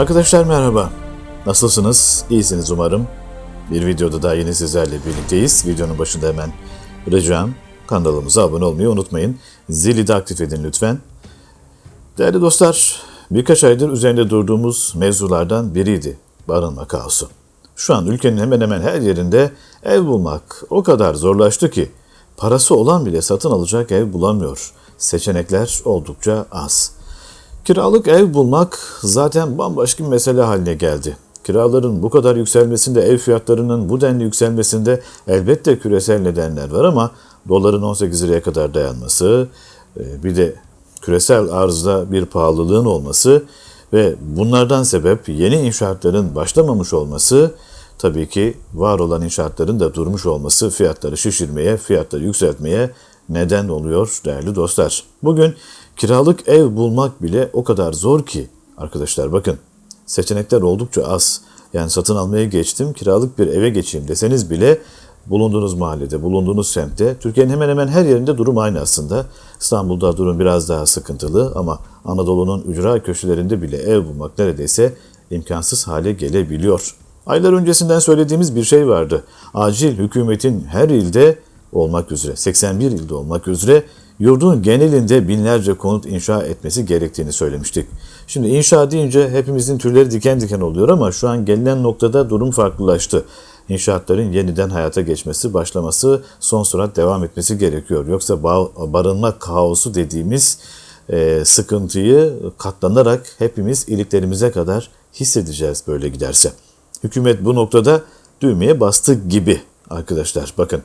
Arkadaşlar merhaba. Nasılsınız? İyisiniz umarım. Bir videoda daha yine sizlerle birlikteyiz. Videonun başında hemen ricam kanalımıza abone olmayı unutmayın. Zili de aktif edin lütfen. Değerli dostlar, birkaç aydır üzerinde durduğumuz mevzulardan biriydi barınma kaosu. Şu an ülkenin hemen hemen her yerinde ev bulmak o kadar zorlaştı ki parası olan bile satın alacak ev bulamıyor. Seçenekler oldukça az. Kiralık ev bulmak zaten bambaşka bir mesele haline geldi. Kiraların bu kadar yükselmesinde, ev fiyatlarının bu denli yükselmesinde elbette küresel nedenler var ama doların 18 liraya kadar dayanması, e, bir de küresel arzda bir pahalılığın olması ve bunlardan sebep yeni inşaatların başlamamış olması, tabii ki var olan inşaatların da durmuş olması fiyatları şişirmeye, fiyatları yükseltmeye neden oluyor değerli dostlar. Bugün kiralık ev bulmak bile o kadar zor ki arkadaşlar bakın seçenekler oldukça az. Yani satın almaya geçtim, kiralık bir eve geçeyim deseniz bile bulunduğunuz mahallede, bulunduğunuz semtte, Türkiye'nin hemen hemen her yerinde durum aynı aslında. İstanbul'da durum biraz daha sıkıntılı ama Anadolu'nun ücra köşelerinde bile ev bulmak neredeyse imkansız hale gelebiliyor. Aylar öncesinden söylediğimiz bir şey vardı. Acil hükümetin her ilde olmak üzere, 81 ilde olmak üzere yurdun genelinde binlerce konut inşa etmesi gerektiğini söylemiştik. Şimdi inşa deyince hepimizin tüyleri diken diken oluyor ama şu an gelinen noktada durum farklılaştı. İnşaatların yeniden hayata geçmesi, başlaması, son sürat devam etmesi gerekiyor. Yoksa ba- barınma kaosu dediğimiz e, sıkıntıyı katlanarak hepimiz iliklerimize kadar hissedeceğiz böyle giderse. Hükümet bu noktada düğmeye bastı gibi arkadaşlar. Bakın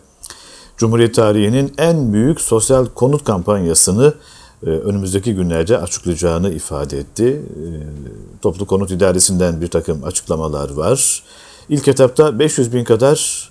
Cumhuriyet tarihinin en büyük sosyal konut kampanyasını e, önümüzdeki günlerde açıklayacağını ifade etti. E, Toplu Konut İdaresi'nden bir takım açıklamalar var. İlk etapta 500 bin kadar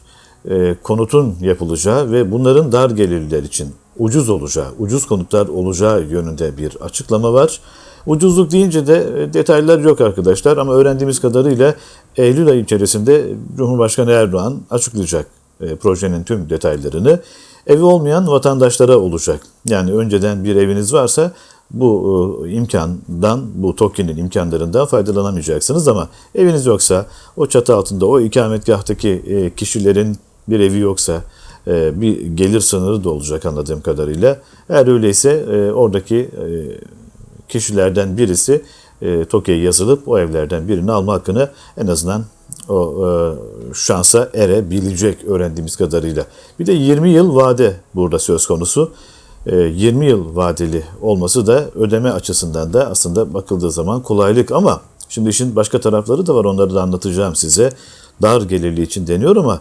e, konutun yapılacağı ve bunların dar gelirliler için ucuz olacağı, ucuz konutlar olacağı yönünde bir açıklama var. Ucuzluk deyince de detaylar yok arkadaşlar ama öğrendiğimiz kadarıyla Eylül ayı içerisinde Cumhurbaşkanı Erdoğan açıklayacak e, projenin tüm detaylarını. Evi olmayan vatandaşlara olacak. Yani önceden bir eviniz varsa bu e, imkandan, bu TOKİ'nin imkanlarından faydalanamayacaksınız ama eviniz yoksa o çatı altında o ikametgahtaki e, kişilerin bir evi yoksa e, bir gelir sınırı da olacak anladığım kadarıyla. Eğer öyleyse e, oradaki e, kişilerden birisi e, TOKİ'ye yazılıp o evlerden birini alma hakkını en azından o e, şansa erebilecek öğrendiğimiz kadarıyla. Bir de 20 yıl vade burada söz konusu. E, 20 yıl vadeli olması da ödeme açısından da aslında bakıldığı zaman kolaylık ama şimdi işin başka tarafları da var onları da anlatacağım size. Dar gelirli için deniyor ama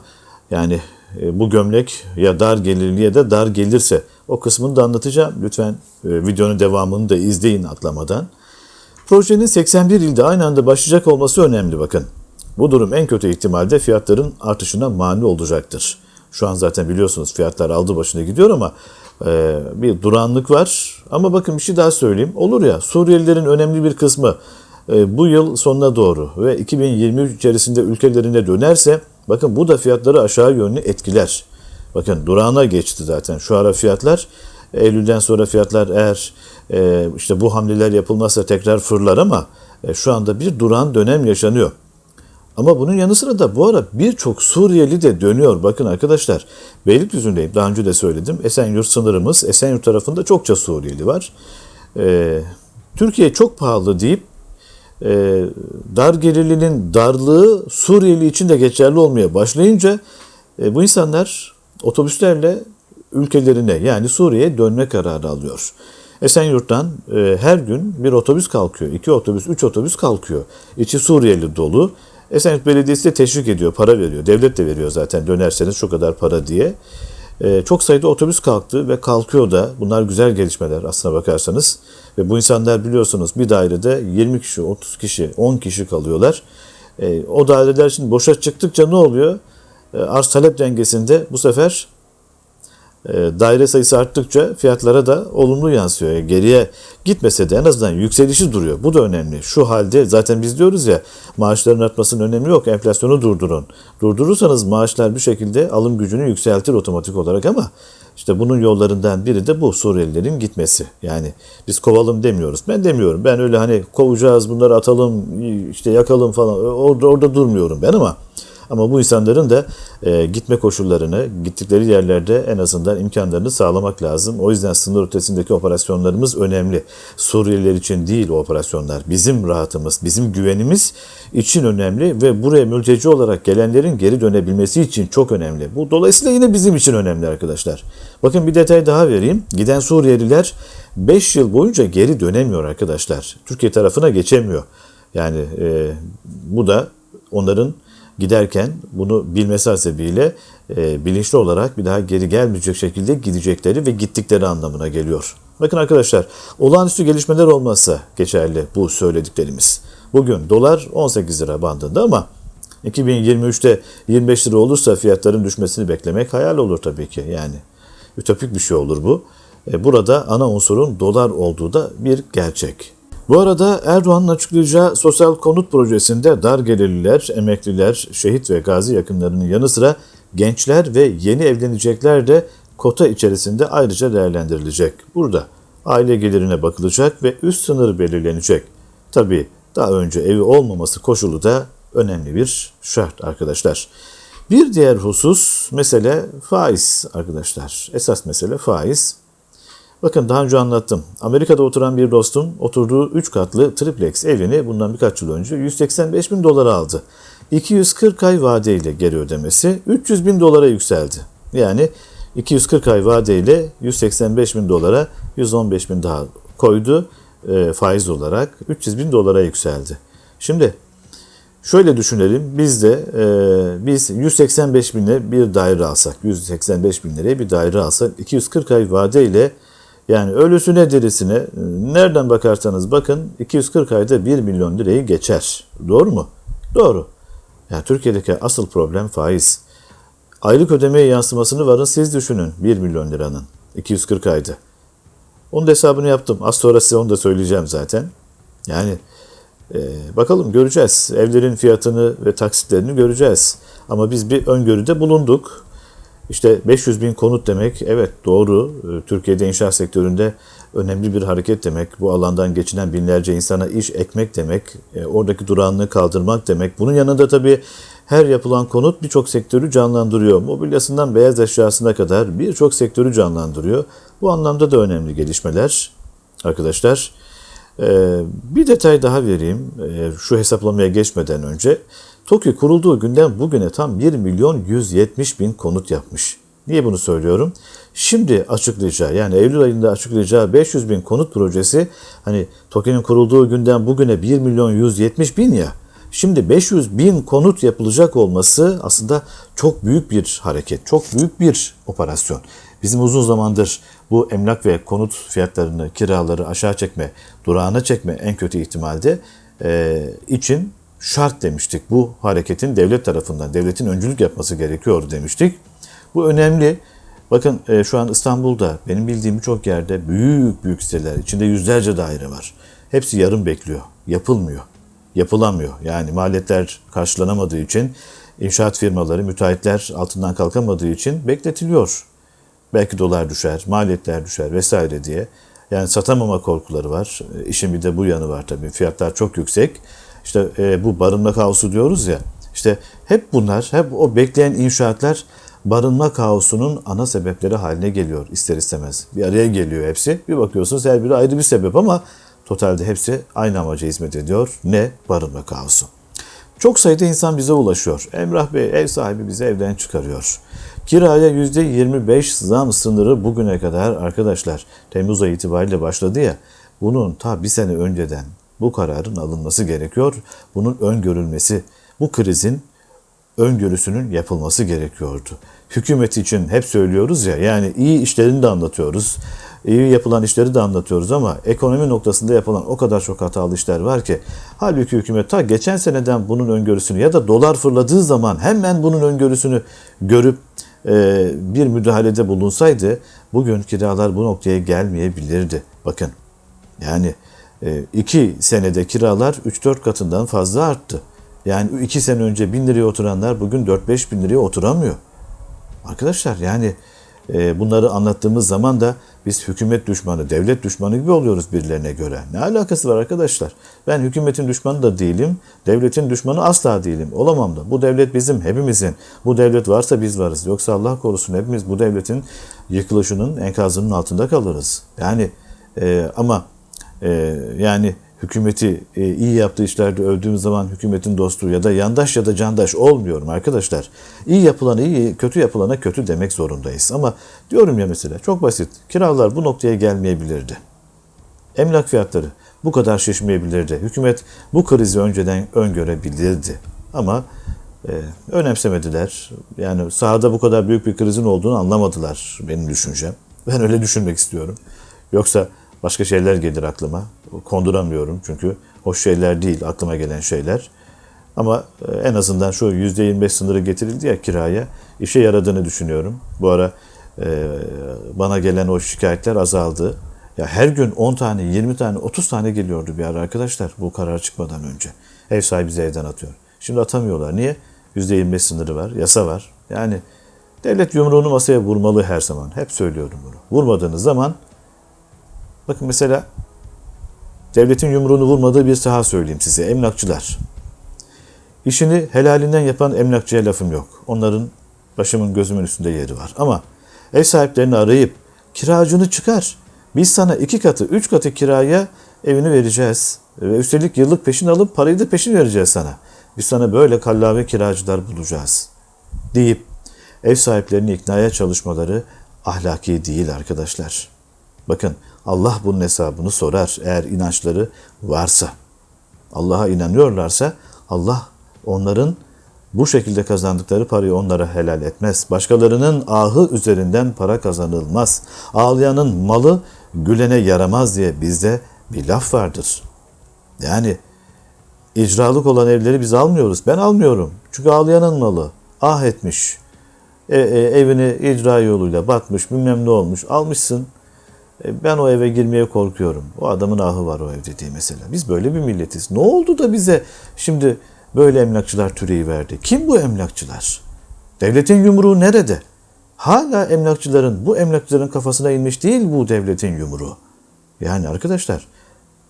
yani e, bu gömlek ya dar gelirliye de dar gelirse o kısmını da anlatacağım. Lütfen e, videonun devamını da izleyin atlamadan. Projenin 81 ilde aynı anda başlayacak olması önemli bakın. Bu durum en kötü ihtimalde fiyatların artışına mani olacaktır. Şu an zaten biliyorsunuz fiyatlar aldı başına gidiyor ama e, bir duranlık var. Ama bakın bir şey daha söyleyeyim. Olur ya Suriyelilerin önemli bir kısmı e, bu yıl sonuna doğru ve 2023 içerisinde ülkelerine dönerse bakın bu da fiyatları aşağı yönlü etkiler. Bakın durağına geçti zaten şu ara fiyatlar. Eylül'den sonra fiyatlar eğer e, işte bu hamleler yapılmazsa tekrar fırlar ama e, şu anda bir duran dönem yaşanıyor. Ama bunun yanı sıra da bu ara birçok Suriyeli de dönüyor. Bakın arkadaşlar Beylikdüzü'ndeyim. Daha önce de söyledim. Esenyurt sınırımız. Esenyurt tarafında çokça Suriyeli var. Ee, Türkiye çok pahalı deyip e, dar gelirlinin darlığı Suriyeli için de geçerli olmaya başlayınca e, bu insanlar otobüslerle ülkelerine yani Suriye'ye dönme kararı alıyor. Esenyurt'tan e, her gün bir otobüs kalkıyor. iki otobüs, üç otobüs kalkıyor. İçi Suriyeli dolu. Esenyurt Belediyesi de teşvik ediyor, para veriyor. Devlet de veriyor zaten dönerseniz şu kadar para diye. Ee, çok sayıda otobüs kalktı ve kalkıyor da. Bunlar güzel gelişmeler aslına bakarsanız. Ve bu insanlar biliyorsunuz bir dairede 20 kişi, 30 kişi, 10 kişi kalıyorlar. Ee, o daireler şimdi boşa çıktıkça ne oluyor? Ee, arz talep dengesinde bu sefer daire sayısı arttıkça fiyatlara da olumlu yansıyor. Yani geriye gitmese de en azından yükselişi duruyor. Bu da önemli. Şu halde zaten biz diyoruz ya maaşların artmasının önemi yok. Enflasyonu durdurun. Durdurursanız maaşlar bir şekilde alım gücünü yükseltir otomatik olarak ama işte bunun yollarından biri de bu Suriyelilerin gitmesi. Yani biz kovalım demiyoruz. Ben demiyorum. Ben öyle hani kovacağız bunları atalım işte yakalım falan orada, orada durmuyorum ben ama ama bu insanların da e, gitme koşullarını, gittikleri yerlerde en azından imkanlarını sağlamak lazım. O yüzden sınır ötesindeki operasyonlarımız önemli. Suriyeliler için değil o operasyonlar. Bizim rahatımız, bizim güvenimiz için önemli ve buraya mülteci olarak gelenlerin geri dönebilmesi için çok önemli. Bu dolayısıyla yine bizim için önemli arkadaşlar. Bakın bir detay daha vereyim. Giden Suriyeliler 5 yıl boyunca geri dönemiyor arkadaşlar. Türkiye tarafına geçemiyor. Yani e, bu da onların giderken bunu bilmesi hasebiyle e, bilinçli olarak bir daha geri gelmeyecek şekilde gidecekleri ve gittikleri anlamına geliyor. Bakın arkadaşlar olağanüstü gelişmeler olmazsa geçerli bu söylediklerimiz. Bugün dolar 18 lira bandında ama 2023'te 25 lira olursa fiyatların düşmesini beklemek hayal olur tabii ki yani. Ütopik bir şey olur bu. E, burada ana unsurun dolar olduğu da bir gerçek. Bu arada Erdoğan'ın açıklayacağı sosyal konut projesinde dar gelirliler, emekliler, şehit ve gazi yakınlarının yanı sıra gençler ve yeni evlenecekler de kota içerisinde ayrıca değerlendirilecek. Burada aile gelirine bakılacak ve üst sınır belirlenecek. Tabii daha önce evi olmaması koşulu da önemli bir şart arkadaşlar. Bir diğer husus mesele faiz arkadaşlar. Esas mesele faiz. Bakın daha önce anlattım. Amerika'da oturan bir dostum oturduğu 3 katlı triplex evini bundan birkaç yıl önce 185 bin dolara aldı. 240 ay vadeyle geri ödemesi 300 bin dolara yükseldi. Yani 240 ay vadeyle 185 bin dolara 115 bin daha koydu e, faiz olarak 300 bin dolara yükseldi. Şimdi şöyle düşünelim biz de e, biz 185 binle bir daire alsak 185 bin liraya bir daire alsak 240 ay vadeyle yani ölüsüne dirisine nereden bakarsanız bakın 240 ayda 1 milyon lirayı geçer. Doğru mu? Doğru. Yani Türkiye'deki asıl problem faiz. Aylık ödemeye yansımasını varın siz düşünün 1 milyon liranın 240 ayda. Onun hesabını yaptım. Az sonra size onu da söyleyeceğim zaten. Yani e, bakalım göreceğiz. Evlerin fiyatını ve taksitlerini göreceğiz. Ama biz bir öngörüde bulunduk. İşte 500 bin konut demek evet doğru. Ee, Türkiye'de inşaat sektöründe önemli bir hareket demek. Bu alandan geçinen binlerce insana iş ekmek demek. E, oradaki durağanlığı kaldırmak demek. Bunun yanında tabii her yapılan konut birçok sektörü canlandırıyor. Mobilyasından beyaz eşyasına kadar birçok sektörü canlandırıyor. Bu anlamda da önemli gelişmeler arkadaşlar. Ee, bir detay daha vereyim ee, şu hesaplamaya geçmeden önce. TOKİ kurulduğu günden bugüne tam 1 milyon 170 bin konut yapmış. Niye bunu söylüyorum? Şimdi açıklayacağı yani Eylül ayında açıklayacağı 500 bin konut projesi hani TOKİ'nin kurulduğu günden bugüne 1 milyon 170 bin ya. Şimdi 500 bin konut yapılacak olması aslında çok büyük bir hareket, çok büyük bir operasyon. Bizim uzun zamandır bu emlak ve konut fiyatlarını, kiraları aşağı çekme, durağına çekme en kötü ihtimalde e, için şart demiştik. Bu hareketin devlet tarafından, devletin öncülük yapması gerekiyor demiştik. Bu önemli. Bakın e, şu an İstanbul'da benim bildiğim birçok yerde büyük büyük siteler, içinde yüzlerce daire var. Hepsi yarım bekliyor, yapılmıyor, yapılamıyor. Yani maliyetler karşılanamadığı için inşaat firmaları, müteahhitler altından kalkamadığı için bekletiliyor. Belki dolar düşer, maliyetler düşer vesaire diye. Yani satamama korkuları var. E, işin bir de bu yanı var tabii. Fiyatlar çok yüksek. İşte e, bu barınma kaosu diyoruz ya. İşte hep bunlar, hep o bekleyen inşaatlar barınma kaosunun ana sebepleri haline geliyor ister istemez. Bir araya geliyor hepsi. Bir bakıyorsunuz her biri ayrı bir sebep ama totalde hepsi aynı amaca hizmet ediyor. Ne? Barınma kaosu. Çok sayıda insan bize ulaşıyor. Emrah Bey ev sahibi bizi evden çıkarıyor. Kiraya %25 zam sınırı bugüne kadar arkadaşlar Temmuz ayı itibariyle başladı ya. Bunun ta bir sene önceden bu kararın alınması gerekiyor. Bunun öngörülmesi, bu krizin öngörüsünün yapılması gerekiyordu. Hükümet için hep söylüyoruz ya yani iyi işlerini de anlatıyoruz. iyi yapılan işleri de anlatıyoruz ama ekonomi noktasında yapılan o kadar çok hatalı işler var ki halbuki hükümet ta geçen seneden bunun öngörüsünü ya da dolar fırladığı zaman hemen bunun öngörüsünü görüp e, bir müdahalede bulunsaydı bugün kiralar bu noktaya gelmeyebilirdi. Bakın yani e, iki senede kiralar 3-4 katından fazla arttı. Yani iki sene önce 1000 liraya oturanlar bugün 4-5 bin liraya oturamıyor. Arkadaşlar yani e, bunları anlattığımız zaman da biz hükümet düşmanı, devlet düşmanı gibi oluyoruz birilerine göre. Ne alakası var arkadaşlar? Ben hükümetin düşmanı da değilim, devletin düşmanı asla değilim. Olamam da. Bu devlet bizim, hepimizin. Bu devlet varsa biz varız. Yoksa Allah korusun hepimiz bu devletin yıkılışının enkazının altında kalırız. Yani e, ama e, yani hükümeti e, iyi yaptığı işlerde övdüğüm zaman hükümetin dostu ya da yandaş ya da candaş olmuyorum arkadaşlar. İyi yapılana iyi, kötü yapılana kötü demek zorundayız. Ama diyorum ya mesela çok basit. Kiralar bu noktaya gelmeyebilirdi. Emlak fiyatları bu kadar şişmeyebilirdi. Hükümet bu krizi önceden öngörebilirdi. Ama e, önemsemediler. Yani sahada bu kadar büyük bir krizin olduğunu anlamadılar benim düşüncem. Ben öyle düşünmek istiyorum. Yoksa başka şeyler gelir aklıma. Konduramıyorum çünkü hoş şeyler değil aklıma gelen şeyler. Ama e, en azından şu %25 sınırı getirildi ya kiraya işe yaradığını düşünüyorum. Bu ara e, bana gelen o şikayetler azaldı. Ya her gün 10 tane, 20 tane, 30 tane geliyordu bir ara arkadaşlar bu karar çıkmadan önce. Ev sahibi bizi evden atıyor. Şimdi atamıyorlar. Niye? %25 sınırı var, yasa var. Yani devlet yumruğunu masaya vurmalı her zaman. Hep söylüyorum bunu. Vurmadığınız zaman bakın mesela devletin yumruğunu vurmadığı bir saha söyleyeyim size. Emlakçılar. İşini helalinden yapan emlakçıya lafım yok. Onların başımın gözümün üstünde yeri var. Ama ev sahiplerini arayıp kiracını çıkar. Biz sana iki katı, üç katı kiraya evini vereceğiz. Ve üstelik yıllık peşin alıp parayı da peşin vereceğiz sana. Biz sana böyle kallave kiracılar bulacağız. Deyip ev sahiplerini iknaya çalışmaları ahlaki değil arkadaşlar. Bakın Allah bunun hesabını sorar eğer inançları varsa. Allah'a inanıyorlarsa Allah onların bu şekilde kazandıkları parayı onlara helal etmez. Başkalarının ahı üzerinden para kazanılmaz. Ağlayanın malı gülene yaramaz diye bizde bir laf vardır. Yani icralık olan evleri biz almıyoruz. Ben almıyorum. Çünkü ağlayanın malı. Ah etmiş. E, e, evini icra yoluyla batmış, bilmem ne olmuş. Almışsın. E, ben o eve girmeye korkuyorum. O adamın ahı var o evde diye mesela. Biz böyle bir milletiz. Ne oldu da bize şimdi böyle emlakçılar türeyi verdi? Kim bu emlakçılar? Devletin yumruğu nerede? Hala emlakçıların, bu emlakçıların kafasına inmiş değil bu devletin yumruğu. Yani arkadaşlar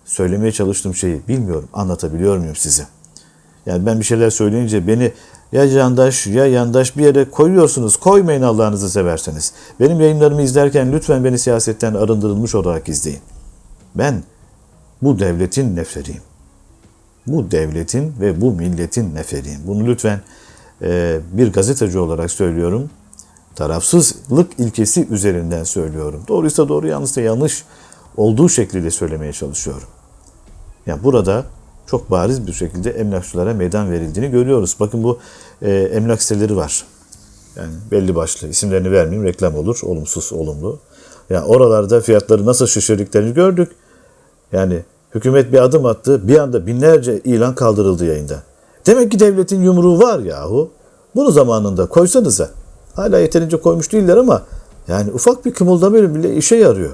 söylemeye çalıştığım şeyi bilmiyorum anlatabiliyor muyum size? Yani ben bir şeyler söyleyince beni ya yandaş ya yandaş bir yere koyuyorsunuz. Koymayın Allah'ınızı severseniz. Benim yayınlarımı izlerken lütfen beni siyasetten arındırılmış olarak izleyin. Ben bu devletin neferiyim. Bu devletin ve bu milletin neferiyim. Bunu lütfen e, bir gazeteci olarak söylüyorum. Tarafsızlık ilkesi üzerinden söylüyorum. Doğruysa doğru, yanlışsa yanlış olduğu şekliyle söylemeye çalışıyorum. Yani burada çok bariz bir şekilde emlakçılara meydan verildiğini görüyoruz. Bakın bu e, emlak siteleri var. Yani belli başlı isimlerini vermeyeyim reklam olur. Olumsuz, olumlu. Yani oralarda fiyatları nasıl şişirdiklerini gördük. Yani hükümet bir adım attı. Bir anda binlerce ilan kaldırıldı yayında. Demek ki devletin yumruğu var yahu. Bunu zamanında koysanıza. Hala yeterince koymuş değiller ama yani ufak bir kımıldama bile işe yarıyor.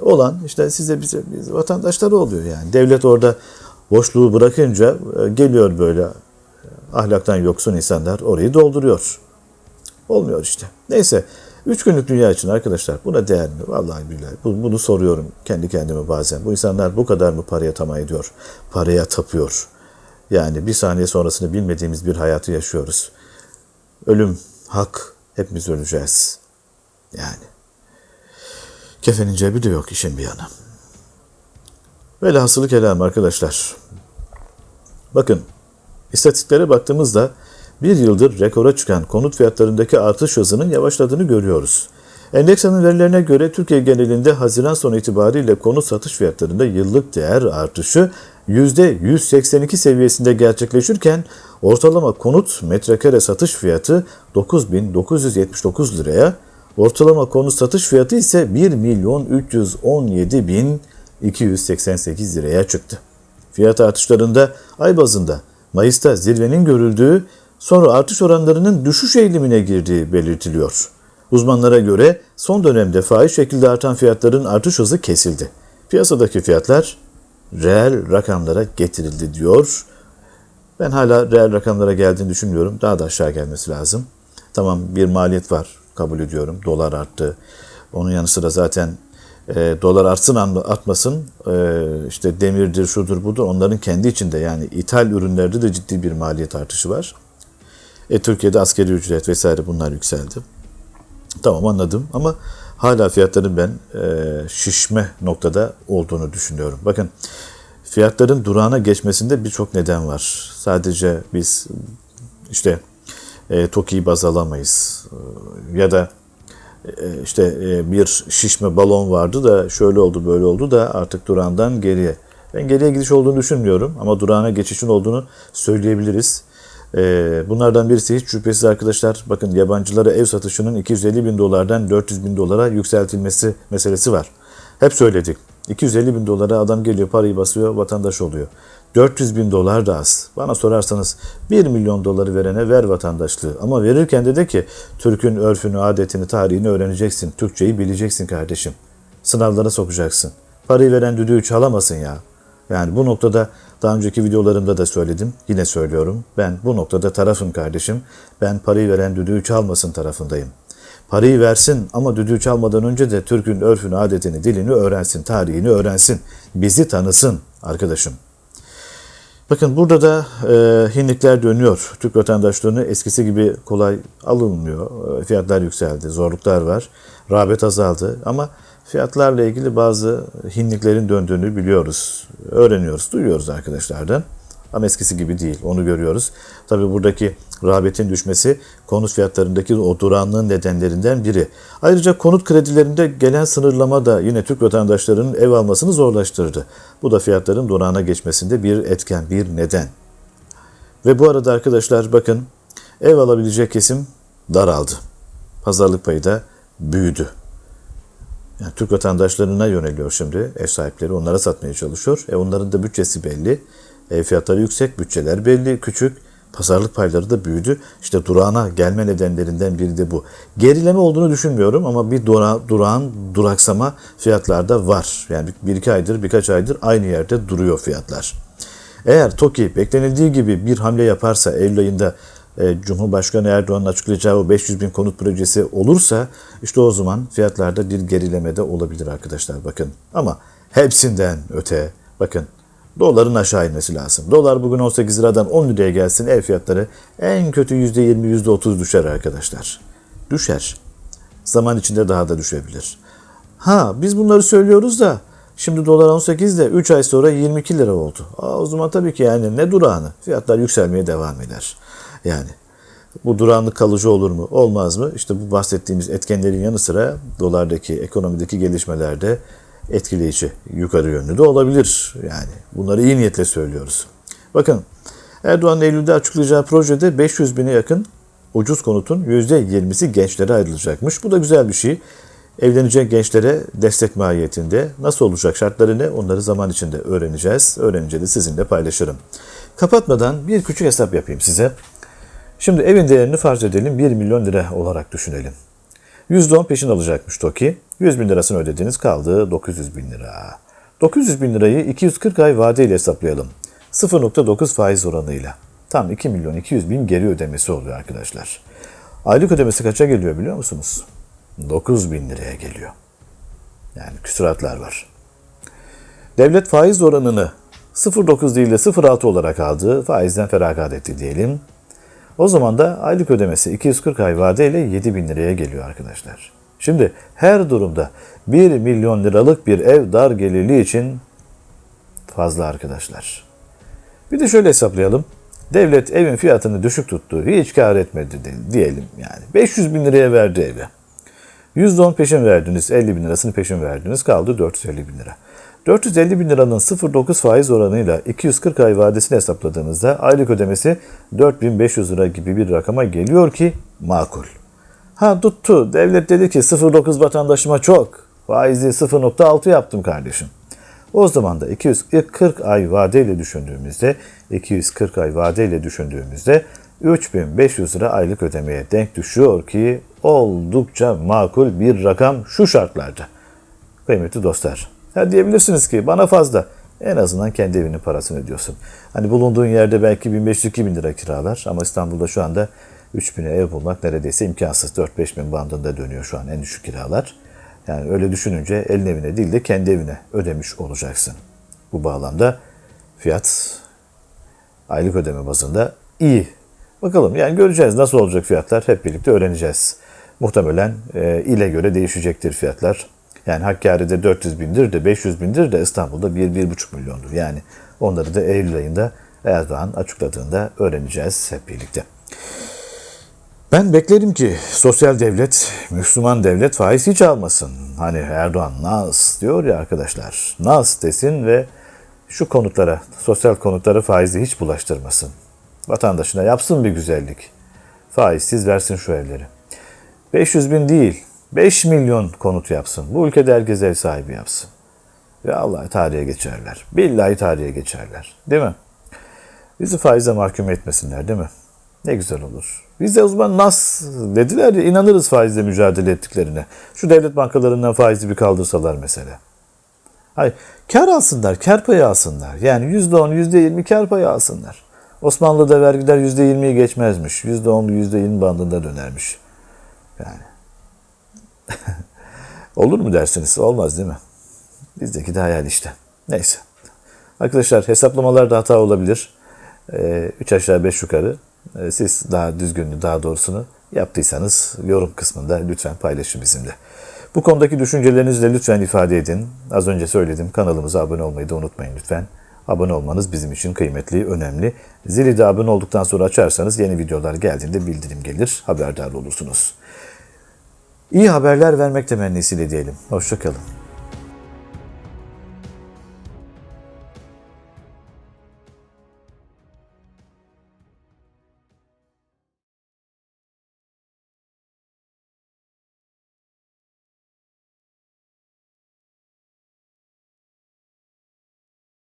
Olan işte size bize, bize vatandaşları oluyor yani. Devlet orada boşluğu bırakınca e, geliyor böyle ahlaktan yoksun insanlar orayı dolduruyor. Olmuyor işte. Neyse. Üç günlük dünya için arkadaşlar buna değer mi? Vallahi billahi bunu soruyorum kendi kendime bazen. Bu insanlar bu kadar mı paraya tamah ediyor? Paraya tapıyor. Yani bir saniye sonrasını bilmediğimiz bir hayatı yaşıyoruz. Ölüm, hak, hepimiz öleceğiz. Yani. Kefenin cebi de yok işin bir yana. Velhasılı kelam arkadaşlar. Bakın istatistiklere baktığımızda bir yıldır rekora çıkan konut fiyatlarındaki artış hızının yavaşladığını görüyoruz. Endeksanın verilerine göre Türkiye genelinde Haziran sonu itibariyle konut satış fiyatlarında yıllık değer artışı %182 seviyesinde gerçekleşirken ortalama konut metrekare satış fiyatı 9979 liraya, ortalama konut satış fiyatı ise 1 milyon 317 bin 288 liraya çıktı. Fiyat artışlarında ay bazında Mayıs'ta zirvenin görüldüğü sonra artış oranlarının düşüş eğilimine girdiği belirtiliyor. Uzmanlara göre son dönemde faiz şekilde artan fiyatların artış hızı kesildi. Piyasadaki fiyatlar reel rakamlara getirildi diyor. Ben hala reel rakamlara geldiğini düşünmüyorum. Daha da aşağı gelmesi lazım. Tamam bir maliyet var kabul ediyorum. Dolar arttı. Onun yanı sıra zaten e, dolar artsın artmasın e, işte demirdir şudur budur onların kendi içinde yani ithal ürünlerde de ciddi bir maliyet artışı var. E, Türkiye'de askeri ücret vesaire bunlar yükseldi. Tamam anladım ama hala fiyatların ben e, şişme noktada olduğunu düşünüyorum. Bakın fiyatların durağına geçmesinde birçok neden var. Sadece biz işte e, TOKİ'yi baz alamayız. E, ya da işte e, bir şişme balon vardı da şöyle oldu böyle oldu da artık durağından geriye. Ben geriye gidiş olduğunu düşünmüyorum ama durağına geçişin olduğunu söyleyebiliriz. E, bunlardan birisi hiç şüphesiz arkadaşlar bakın yabancılara ev satışının 250 bin dolardan 400 bin dolara yükseltilmesi meselesi var. Hep söyledik. 250 bin dolara adam geliyor parayı basıyor vatandaş oluyor. 400 bin dolar da az. Bana sorarsanız 1 milyon doları verene ver vatandaşlığı. Ama verirken de de ki Türk'ün örfünü, adetini, tarihini öğreneceksin. Türkçeyi bileceksin kardeşim. Sınavlara sokacaksın. Parayı veren düdüğü çalamasın ya. Yani bu noktada daha önceki videolarımda da söyledim. Yine söylüyorum. Ben bu noktada tarafım kardeşim. Ben parayı veren düdüğü çalmasın tarafındayım. Parayı versin ama düdüğü çalmadan önce de Türk'ün örfünü, adetini, dilini öğrensin, tarihini öğrensin. Bizi tanısın arkadaşım. Bakın burada da e, hinlikler dönüyor. Türk vatandaşlığını eskisi gibi kolay alınmıyor. E, fiyatlar yükseldi, zorluklar var. Rağbet azaldı ama fiyatlarla ilgili bazı hinliklerin döndüğünü biliyoruz. Öğreniyoruz, duyuyoruz arkadaşlardan. Ama eskisi gibi değil. Onu görüyoruz. Tabii buradaki rağbetin düşmesi konut fiyatlarındaki o duranlığın nedenlerinden biri. Ayrıca konut kredilerinde gelen sınırlama da yine Türk vatandaşlarının ev almasını zorlaştırdı. Bu da fiyatların durağına geçmesinde bir etken, bir neden. Ve bu arada arkadaşlar bakın ev alabilecek kesim daraldı. Pazarlık payı da büyüdü. Yani Türk vatandaşlarına yöneliyor şimdi ev sahipleri. Onlara satmaya çalışıyor. E onların da bütçesi belli. Ev fiyatları yüksek, bütçeler belli, küçük. Pazarlık payları da büyüdü. İşte durağına gelme nedenlerinden biri de bu. Gerileme olduğunu düşünmüyorum ama bir dura, durağın duraksama fiyatlarda var. Yani bir iki aydır, birkaç aydır aynı yerde duruyor fiyatlar. Eğer TOKİ beklenildiği gibi bir hamle yaparsa Eylül ayında e, Cumhurbaşkanı Erdoğan'ın açıklayacağı o 500 bin konut projesi olursa işte o zaman fiyatlarda bir gerileme de olabilir arkadaşlar bakın. Ama hepsinden öte bakın Doların aşağı inmesi lazım. Dolar bugün 18 liradan 10 liraya gelsin ev fiyatları en kötü %20 %30 düşer arkadaşlar. Düşer. Zaman içinde daha da düşebilir. Ha biz bunları söylüyoruz da şimdi dolar 18 de 3 ay sonra 22 lira oldu. Aa, o zaman tabii ki yani ne durağını fiyatlar yükselmeye devam eder. Yani bu durağanlık kalıcı olur mu? Olmaz mı? İşte bu bahsettiğimiz etkenlerin yanı sıra dolardaki ekonomideki gelişmelerde etkileyici yukarı yönlü de olabilir. Yani bunları iyi niyetle söylüyoruz. Bakın Erdoğan Eylül'de açıklayacağı projede 500 bine yakın ucuz konutun %20'si gençlere ayrılacakmış. Bu da güzel bir şey. Evlenecek gençlere destek mahiyetinde nasıl olacak şartları ne onları zaman içinde öğreneceğiz. Öğrenince de sizinle paylaşırım. Kapatmadan bir küçük hesap yapayım size. Şimdi evin değerini farz edelim 1 milyon lira olarak düşünelim. %10 peşin alacakmış TOKİ. 100 bin lirasını ödediniz kaldı 900 bin lira. 900 bin lirayı 240 ay vadeyle hesaplayalım. 0.9 faiz oranıyla. Tam 2 milyon 200 bin geri ödemesi oluyor arkadaşlar. Aylık ödemesi kaça geliyor biliyor musunuz? 9 bin liraya geliyor. Yani küsuratlar var. Devlet faiz oranını 0.9 değil de 0.6 olarak aldı. Faizden feragat etti diyelim. O zaman da aylık ödemesi 240 ay vadeyle 7 bin liraya geliyor arkadaşlar. Şimdi her durumda 1 milyon liralık bir ev dar gelirli için fazla arkadaşlar. Bir de şöyle hesaplayalım. Devlet evin fiyatını düşük tuttu. Hiç kar etmedi diyelim yani. 500 bin liraya verdi evi. %10 peşin verdiniz. 50 bin lirasını peşin verdiniz. Kaldı 450 bin lira. 450 bin liranın 0.9 faiz oranıyla 240 ay vadesini hesapladığınızda aylık ödemesi 4500 lira gibi bir rakama geliyor ki makul. Ha tuttu. Devlet dedi ki 0.9 vatandaşıma çok. Faizi 0.6 yaptım kardeşim. O zaman da 240 ay vadeyle düşündüğümüzde 240 ay vadeyle düşündüğümüzde 3500 lira aylık ödemeye denk düşüyor ki oldukça makul bir rakam şu şartlarda. Kıymetli dostlar. Ha diyebilirsiniz ki bana fazla. En azından kendi evinin parasını ödüyorsun. Hani bulunduğun yerde belki 1500-2000 lira kiralar ama İstanbul'da şu anda 3000'e ev bulmak neredeyse imkansız. 4-5 bin bandında dönüyor şu an en düşük kiralar. Yani öyle düşününce elin evine değil de kendi evine ödemiş olacaksın. Bu bağlamda fiyat aylık ödeme bazında iyi. Bakalım yani göreceğiz nasıl olacak fiyatlar hep birlikte öğreneceğiz. Muhtemelen e, ile göre değişecektir fiyatlar. Yani Hakkari'de 400 bindir de 500 bindir de İstanbul'da 1-1,5 milyondur. Yani onları da Eylül ayında Erdoğan açıkladığında öğreneceğiz hep birlikte. Ben beklerim ki sosyal devlet, Müslüman devlet faiz hiç almasın. Hani Erdoğan nas diyor ya arkadaşlar. Nas desin ve şu konutlara, sosyal konutlara faizi hiç bulaştırmasın. Vatandaşına yapsın bir güzellik. Faizsiz versin şu evleri. 500 bin değil, 5 milyon konut yapsın. Bu ülkede herkes ev sahibi yapsın. Ve Allah tarihe geçerler. Billahi tarihe geçerler. Değil mi? Bizi faize mahkum etmesinler değil mi? Ne güzel olur. Biz de o zaman nas dediler ya inanırız faizle mücadele ettiklerine. Şu devlet bankalarından faizi bir kaldırsalar mesela. Hayır, kar alsınlar, kar payı alsınlar. Yani %10, %20 kar payı alsınlar. Osmanlı'da vergiler %20'yi geçmezmiş. %10, %20 bandında dönermiş. Yani. Olur mu dersiniz? Olmaz değil mi? Bizdeki de hayal işte. Neyse. Arkadaşlar hesaplamalarda hata olabilir. 3 aşağı 5 yukarı. Ee, Siz daha düzgününü, daha doğrusunu yaptıysanız yorum kısmında lütfen paylaşın bizimle. Bu konudaki düşüncelerinizi de lütfen ifade edin. Az önce söyledim kanalımıza abone olmayı da unutmayın lütfen. Abone olmanız bizim için kıymetli, önemli. Zili de abone olduktan sonra açarsanız yeni videolar geldiğinde bildirim gelir, haberdar olursunuz. İyi haberler vermek temennisiyle diyelim. Hoşçakalın.